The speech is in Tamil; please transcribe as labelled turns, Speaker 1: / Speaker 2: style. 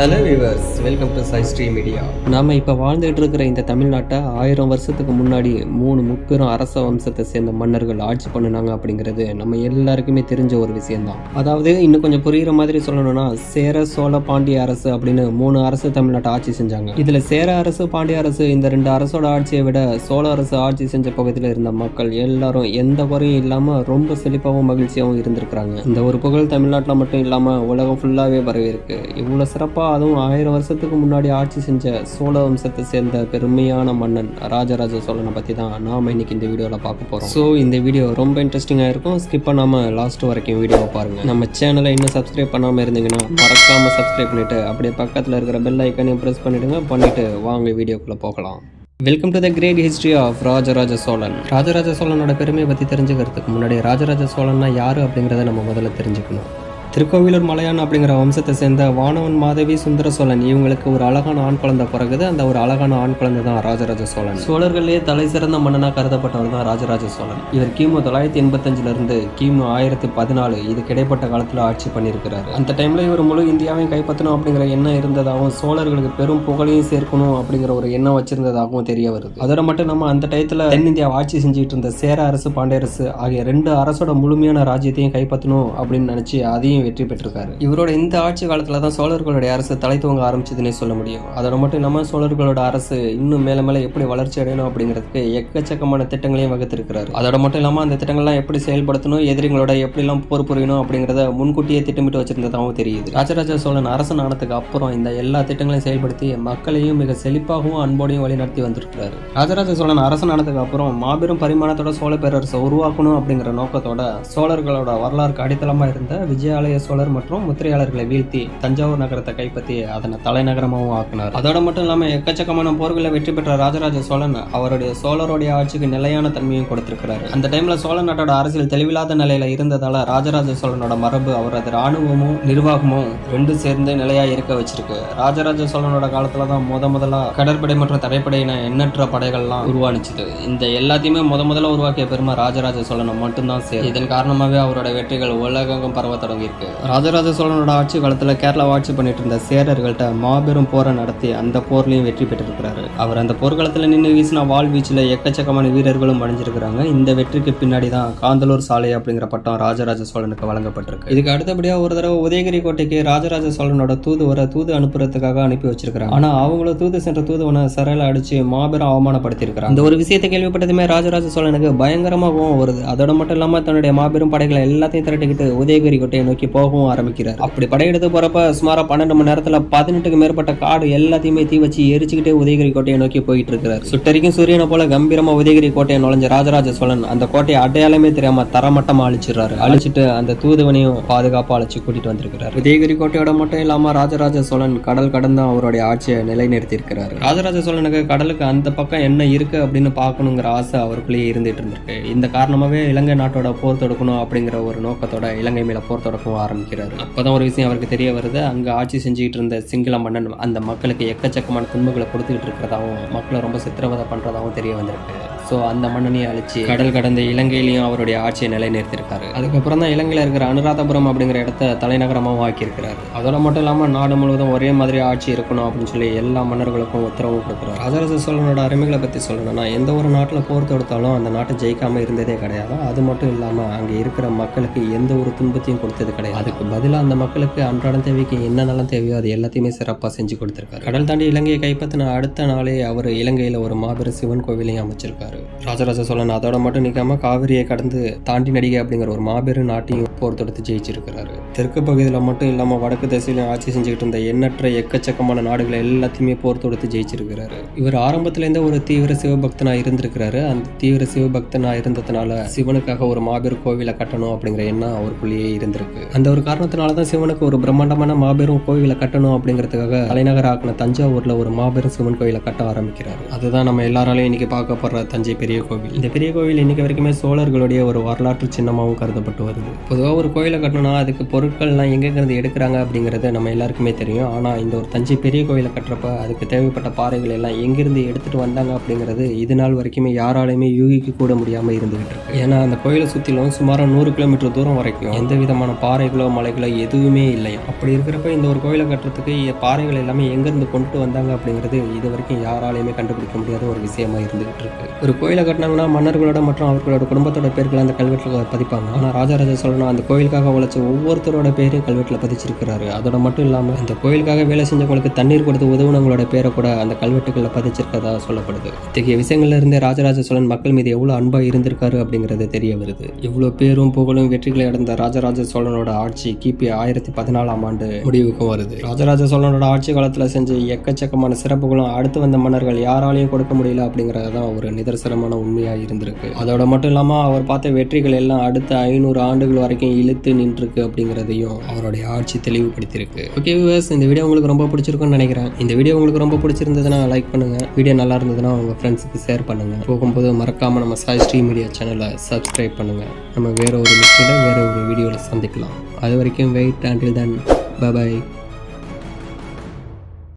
Speaker 1: ஹலோ வியூவர்ஸ் வெல்கம் டு சைஸ்ட்ரீ மீடியா நாம் இப்போ வாழ்ந்துட்டு இருக்கிற இந்த தமிழ்நாட்டை ஆயிரம் வருஷத்துக்கு முன்னாடி மூணு முப்பெரும் அரச வம்சத்தை சேர்ந்த மன்னர்கள் ஆட்சி பண்ணினாங்க அப்படிங்கிறது நம்ம எல்லாருக்குமே தெரிஞ்ச ஒரு விஷயம்தான். அதாவது இன்னும் கொஞ்சம் புரிகிற மாதிரி சொல்லணும்னா சேர சோழ பாண்டிய அரசு அப்படின்னு மூணு அரசு தமிழ்நாட்டை ஆட்சி செஞ்சாங்க. இதில் சேர அரசு பாண்டிய அரசு இந்த ரெண்டு அரசோட ஆட்சியை விட சோழ அரசு ஆட்சி செஞ்ச பகுதியில் இருந்த மக்கள் எல்லாரும் எந்த குறையும் இல்லாமல் ரொம்ப செழிப்பாகவும் மகிழ்ச்சியாகவும் இருந்திருக்கிறாங்க. இந்த ஒரு புகழ் தமிழ்நாட்டில் மட்டும் இல்லாமல் உலகம் ஃபுல்லாகவே பரவி இருக்கு இவ்வளோ சிறப்பாக அதுவும் ஆயிரம் வருஷத்துக்கு முன்னாடி ஆட்சி செஞ்ச சோழ வம்சத்தை சேர்ந்த பெருமையான மன்னன் ராஜராஜ சோழனை பற்றி தான் நாம இன்னைக்கு இந்த வீடியோவில் பார்க்க போகிறோம் ஸோ இந்த வீடியோ ரொம்ப இன்ட்ரெஸ்டிங்காக இருக்கும். ஸ்கிப் பண்ணாமல் லாஸ்ட் வரைக்கும் வீடியோவை பாருங்கள் நம்ம சேனலை இன்னும் சப்ஸ்கிரைப் பண்ணாமல் இருந்தீங்கன்னா மறக்காமல் சப்ஸ்கிரைப் பண்ணிட்டு அப்படியே பக்கத்தில் இருக்கிற பெல் ஐக்கனையும் ப்ரெஸ் பண்ணிடுங்க. பண்ணிவிட்டு வாங்க வீடியோக்குள்ளே போகலாம். Welcome to the great history of Rajaraja Cholan. Rajaraja சோழனோட பெருமையை பற்றி தெரிஞ்சுக்கிறதுக்கு முன்னாடி ராஜராஜ சோழன்னா யார் அப்படிங்கிறத நம்ம முதல்ல தெரிஞ்சுக்கணும். திருக்கோவிலூர் மலையான் அப்படிங்கிற வம்சத்தை சேர்ந்த வானவன் மாதவி சுந்தர சோழன் இவங்களுக்கு ஒரு அழகான ஆண் குழந்தை பிறகுது. அந்த ஒரு அழகான ஆண் குழந்தை தான் ராஜராஜ சோழன். சோழர்களே தலை சிறந்த மன்னனாக கருதப்பட்டவர் தான் ராஜராஜ சோழன். இவர் கிமு தொள்ளாயிரத்தி எண்பத்தஞ்சிலிருந்து கிமு ஆயிரத்தி பதினாலு இதுக்கு இடைப்பட்ட காலத்தில் ஆட்சி பண்ணியிருக்கிறார். அந்த டைமில் இவர் முழு இந்தியாவையும் கைப்பற்றணும் அப்படிங்கிற எண்ணம் இருந்ததாகவும் சோழர்களுக்கு பெரும் புகழையும் சேர்க்கணும் அப்படிங்கிற ஒரு எண்ணம் வச்சிருந்ததாகவும் தெரிய வருது. அதோட மட்டும் நம்ம அந்த டயத்தில் தென்னிந்தியா ஆட்சி செஞ்சுட்டு இருந்த சேர அரசு பாண்டிய அரசு ஆகிய ரெண்டு அரசோட முழுமையான ராஜ்யத்தையும் கைப்பற்றணும் அப்படின்னு நினச்சி அதையும் வெற்றி பெற்றிருக்காரு. இவரோட இந்த ஆட்சி காலத்துல தான் சோழர்களுடைய அரசு தலை துவங்க ஆரம்பிச்சதுன்னே சொல்ல முடியும். அதோட மட்டும் இல்லாமல் சோழர்களோட அரசு இன்னும் மேல மேல எப்படி வளர்ச்சி அடையணும் அப்படிங்கிறதுக்கு எக்கச்சக்கமான திட்டங்களையும் வகுத்திருக்கிறாரு. அதோட மட்டும் இல்லாமல் அந்த திட்டங்கள்லாம் எப்படி செயல்படுத்தணும் எதிரிகளோட எப்படிலாம் போர் புரியணும் அப்படிங்கிறத முன்கூட்டியே திட்டமிட்டு வச்சிருந்ததாகவும் தெரியுது. ராஜராஜ சோழன் அரசன் ஆனதுக்கு அப்புறம் இந்த எல்லா திட்டங்களையும் செயல்படுத்தி மக்களையும் மிக செழிப்பாகவும் அன்போடையும் வழிநடத்தி வந்திருக்கிறாரு. ராஜராஜ சோழன் அரசன் ஆனதுக்கு அப்புறம் மாபெரும் பரிமாணத்தோட சோழ பேரரசை உருவாக்கணும் அப்படிங்கிற நோக்கத்தோட சோழர்களோட வரலாறுக்கு அடித்தளமா இருந்த விஜயாலய சோழர் மற்றும் முத்திரையாளர்களை வீழ்த்தி தஞ்சாவூர் நகரத்தை கைப்பற்றி அதனை தலைநகரமாகவும் ஆக்கினார். அதோட மட்டும் இல்லாமல் எக்கச்சக்கமான போர்களை வெற்றி பெற்ற ராஜராஜ சோழன் அவருடைய சோழருடைய ஆட்சிக்கு நிலையான தன்மையும் கொடுத்திருக்கிறார். அந்த டைம்ல சோழ நாட்டோட அரசியல் தெளிவில்லாத நிலையில இருந்ததால ராஜராஜ சோழனோட மரபு அவரது ராணுவமும் நிர்வாகமும் ரெண்டு சேர்ந்து நிலையா இருக்க வச்சிருக்கு. ராஜராஜ சோழனோட காலத்துல தான் முத முதலா கடற்படை மற்றும் தரைப்படையின எண்ணற்ற படைகள்லாம் உருவானுச்சுது. இந்த எல்லாத்தையுமே முத முதல்ல உருவாக்கிய பெருமை ராஜராஜ சோழனை மட்டும்தான் சேரும். இதன் காரணமாகவே அவரோட வெற்றிகள் உலகம் பரவ தொடங்கியிருக்கு. ராஜராஜ சோழனோட ஆட்சி காலத்துல கேரளா ஆட்சி பண்ணிட்டு இருந்த சேரர்கள்ட்ட மாபெரும் போரை நடத்தி அந்த போர்லயும் வெற்றி பெற்றிருக்கிறாரு. அவர் அந்த போர்க்களத்துல நின்று வீசின வாள் வீச்சுல எக்கச்சக்கமான வீரர்களும் அடைஞ்சிருக்கிறாங்க இந்த வெற்றிக்கு பின்னாடி தான் காந்தலூர் சாலை அப்படிங்கிற பட்டம் ராஜராஜ சோழனுக்கு வழங்கப்பட்டிருக்கு. இதுக்கு அடுத்தபடியா ஒரு தடவை உதயகிரி கோட்டைக்கு ராஜராஜ சோழனோட தூதுவரை தூது அனுப்புறதுக்காக அனுப்பி வச்சிருக்காங்க ஆனா அவங்களும் தூது சென்ற தூதுவனை சரையில் அடிச்சு மாபெரும் அவமானப்படுத்தியிருக்கிறாங்க. இந்த ஒரு விஷயத்தை கேள்விப்பட்டதுமே ராஜராஜ சோழனுக்கு பயங்கரமாகவும் வருது. அதோட மட்டும் இல்லாம தன்னுடைய மாபெரும் படைகளை எல்லாத்தையும் திரட்டிக்கிட்டு உதயகிரி கோட்டையை நோக்கி போகவும் ஆரம்பிக்கிறார். அப்படி படையெடுத்து போறப்ப சுமாரா பன்னெண்டு மணி நேரத்துல பதினெட்டுக்கு மேற்பட்ட காடு எல்லாத்தையுமே தீ வச்சு எரிச்சுக்கிட்டே உதயகிரி கோட்டையை நோக்கி போயிட்டு இருக்கிறார் சுட்டரிக்கும் சூரியனை போல கம்பீரமா உதயகிரி கோட்டையை நுழைஞ்ச ராஜராஜ சோழன் அந்த கோட்டையை அடையாளமே தெரியாம தரமட்டமா அழிச்சிடுறாரு. அழிச்சிட்டு அந்த தூதுவனையும் பாதுகாப்பா அழைச்சு கூட்டிட்டு வந்திருக்கிறார். உதயகிரி கோட்டையோட மட்டும் இல்லாம ராஜராஜ சோழன் கடல் கடந்து அவருடைய ஆட்சியை நிலைநிறுத்தி இருக்கிறாரு ராஜராஜ சோழனுக்கு கடலுக்கு அந்த பக்கம் என்ன இருக்கு அப்படின்னு பார்க்கணுங்கிற ஆசை அவருக்குள்ளேயே இருந்துட்டு இருந்திருக்கு. இந்த காரணமாவே இலங்கை நாட்டோட போர் தொடுக்கணும் அப்படிங்கிற ஒரு நோக்கத்தோட இலங்கை மேல போர் தொடக்கும் ஆரம்பிக்கிறார். அப்போதான் ஒரு விஷயம் அவருக்கு தெரிய வருது. அங்கே ஆட்சி செஞ்சுக்கிட்டு இருந்த சிங்கள மன்னன் அந்த மக்களுக்கு எக்கச்சக்கமான துன்பங்களை கொடுத்துக்கிட்டு இருக்கிறதாவும் மக்களை ரொம்ப சித்திரவதை பண்ணுறதாகவும் தெரிய வந்திருக்கு. ஸோ அந்த மன்னனையை அழிச்சு கடல் கடந்த இலங்கையிலையும் அவருடைய ஆட்சியை நிலைநிறுத்திருக்காரு அதுக்கப்புறம் தான் இலங்கையில் இருக்கிற அனுராதபுரம் அப்படிங்கிற இடத்த தலைநகரமாகவும் ஆக்கியிருக்கிறாரு. அதோட மட்டும் இல்லாமல் நாடு முழுவதும் ஒரே மாதிரி ஆட்சி இருக்கணும் அப்படின்னு சொல்லி எல்லா மன்னர்களுக்கும் உத்தரவு கொடுக்குறாரு. ராஜராஜ சோழனோட அருமைகளை பற்றி சொல்லணும்னா எந்த ஒரு நாட்டில் போர் தொடுத்தாலும் அந்த நாட்டை ஜெயிக்காம இருந்ததே கிடையாது. அது மட்டும் இல்லாமல் அங்கே இருக்கிற மக்களுக்கு எந்த ஒரு துன்பத்தையும் கொடுத்தது கிடையாது. அதுக்கு பதிலாக அந்த மக்களுக்கு அன்றாடம் தேவைக்கு என்னென்னலாம் தேவையோ அது எல்லாத்தையுமே சிறப்பாக செஞ்சு கொடுத்துருக்காரு. கடல் தாண்டி இலங்கையை கைப்பற்றின அடுத்த நாளே அவர் இலங்கையில் ஒரு மாபெரும் சிவன் கோவிலையும் அமைச்சிருக்காரு. ராஜராஜ சோழன் அதோட மட்டும் நிற்காம காவிரியை கடந்து தாண்டி நடிகை அப்படிங்கிற ஒரு மாபெரும் நாட்டையும் போர் தொடுத்து ஜெயிச்சிருக்கிறாரு. தெற்கு பகுதியில் மட்டும் இல்லாமல் வடக்கு திசையிலும் ஆட்சி செஞ்சுக்கிட்டு இருந்த எண்ணற்ற எக்கச்சக்கமான நாடுகளை எல்லாத்தையுமே போர் தொடுத்து ஜெயிச்சிருக்கிறாரு. இவர் ஆரம்பத்துலேருந்தே ஒரு தீவிர சிவபக்தனாக இருந்திருக்கிறாரு. அந்த தீவிர சிவபக்தனாக இருந்ததுனால சிவனுக்காக ஒரு மாபெரும் கோவிலை கட்டணும் அப்படிங்கிற எண்ணம் அவருக்குள்ளேயே இருந்திருக்கு. அந்த ஒரு காரணத்தினால தான் சிவனுக்கு ஒரு பிரம்மாண்டமான மாபெரும் கோவிலை கட்டணும் அப்படிங்கிறதுக்காக தலைநகர் ஆக்கின தஞ்சாவூரில் ஒரு மாபெரும் சிவன் கோவிலை கட்ட ஆரம்பிக்கிறார். அதுதான் நம்ம எல்லாராலையும் இன்னைக்கு பார்க்கப்படுற தஞ்சை பெரிய கோவில். இந்த பெரிய கோவில் இன்னைக்கு வரைக்குமே சோழர்களுடைய ஒரு வரலாற்று சின்னமாகவும் கருதப்பட்டு வருது. பொதுவாக ஒரு கோயிலை கட்டணும்னா அதுக்கு பொருட்கள்லாம் எங்கெங்கிருந்து எடுக்கிறாங்க அப்படிங்கிறது நம்ம எல்லாருக்குமே தெரியும். ஆனால் இந்த ஒரு தஞ்சை பெரிய கோயிலை கட்டுறப்ப அதுக்கு தேவைப்பட்ட பாறைகள் எல்லாம் எங்கிருந்து எடுத்துகிட்டு வந்தாங்க அப்படிங்கிறது இது நாள் வரைக்குமே யாராலையுமே யூகிக்க கூட முடியாமல் இருந்துகிட்டு இருக்கு. ஏன்னா அந்த கோயிலை சுற்றிலும் சுமார் நூறு கிலோமீட்டர் தூரம் வரைக்கும் எந்த விதமான பாறைகளோ மலைகளோ எதுவுமே இல்லை. அப்படி இருக்கிறப்ப இந்த ஒரு கோயிலை கட்டுறதுக்கு பாறைகள் எல்லாமே எங்கேருந்து கொண்டு வந்தாங்க அப்படிங்கிறது இது வரைக்கும் யாராலையுமே கண்டுபிடிக்க முடியாத ஒரு விஷயமா இருந்துகிட்டு இருக்கு. ஒரு கோயிலை கட்டினாங்கன்னா மன்னர்களோட மற்றும் அவர்களோட குடும்பத்தோட பேர்களை அந்த கல்வெட்டில் பதிப்பாங்க. ஆனால் ராஜராஜ சொல்லணும் அந்த கோயிலுக்காக உழைச்ச ஒவ்வொருத்தரோட பேரையும் கல்வெட்டில் பதிச்சிருக்கிறாரு. அதோட மட்டும் இல்லாமல் அந்த கோயிலுக்காக வேலை செஞ்சவங்களுக்கு தண்ணீர் கொடுத்து உதவுனவங்களோட பேரை கூட அந்த கல்வெட்டுகளில் பதிச்சிருக்கதா சொல்லப்படுது. இத்தகைய விஷயங்கள்ல இருந்தே ராஜராஜ சோழன் மக்கள் மீது எவ்வளோ அன்பா இருந்திருக்காரு அப்படிங்கிறது தெரிய வருது. இவ்வளோ பேரும் புகழும் வெற்றிகளை அடைந்த ராஜராஜ சோழனோட ஆட்சி கிபி ஆயிரத்தி பதினாலாம் ஆண்டு முடிவுக்கும் வருது. ராஜராஜ சோழனோட ஆட்சி காலத்தில் செஞ்ச எக்கச்சக்கமான சிறப்புகளும் அடுத்து வந்த மன்னர்கள் யாராலையும் கொடுக்க முடியல அப்படிங்கிறது தான் ஒரு நிதர்சனமான உண்மையாக இருந்திருக்கு. அதோட மட்டும் இல்லாமல் அவர் பார்த்த வெற்றிகள் எல்லாம் அடுத்த ஐநூறு ஆண்டுகள் வரைக்கும் இழுத்து நின்றுருக்கு அப்படிங்கிறதையும் அவருடைய ஆட்சி தெளிவுபடுத்தியிருக்கு. ஓகே வியூவர்ஸ் இந்த வீடியோ உங்களுக்கு ரொம்ப பிடிச்சிருக்கும்னு நினைக்கிறேன். இந்த வீடியோ உங்களுக்கு ரொம்ப பிடிச்சிருந்ததுன்னா லைக் பண்ணுங்க. வீடியோ நல்லா இருந்ததுன்னா உங்கள் ஃப்ரெண்ட்ஸுக்கு ஷேர் பண்ணுங்க. போகும்போது மறக்காம நம்ம சாய் ஸ்ரீ மீடியா சேனலை சப்ஸ்கிரைப் பண்ணுங்க. நம்ம வேற ஒரு லிஸ்ட்டில் வேற ஒரு வீடியோவில் சந்திக்கலாம். அது வரைக்கும் வெயிட் அண்டில் தன் பாய்